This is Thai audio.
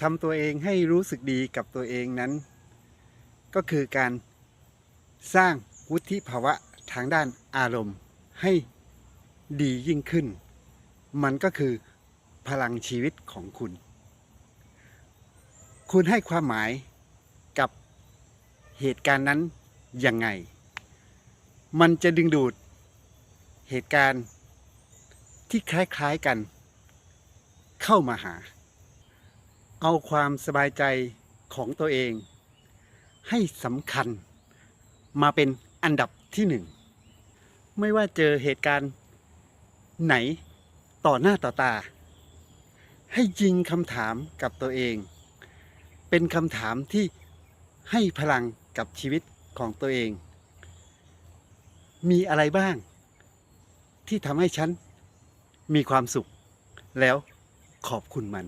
ทำตัวเองให้รู้สึกดีกับตัวเองนั้น ก็คือการสร้างวุฒิภาวะทางด้านอารมณ์ให้ดียิ่งขึ้น มันก็คือพลังชีวิตของคุณ คุณให้ความหมายกับเหตุการณ์นั้นยังไง มันจะดึงดูดเหตุการณ์ที่คล้ายๆกันเข้ามาหา เอาความสบายใจของตัวเอง ให้สำคัญมาเป็นอันดับที่หนึ่ง ไม่ว่าเจอเหตุการณ์ไหนต่อหน้าต่อตา ให้ยิงคำถามกับตัวเอง เป็นคำถามที่ให้พลังกับชีวิตของตัวเอง มีอะไรบ้าง ที่ทำให้ฉันมีความสุข แล้วขอบคุณมัน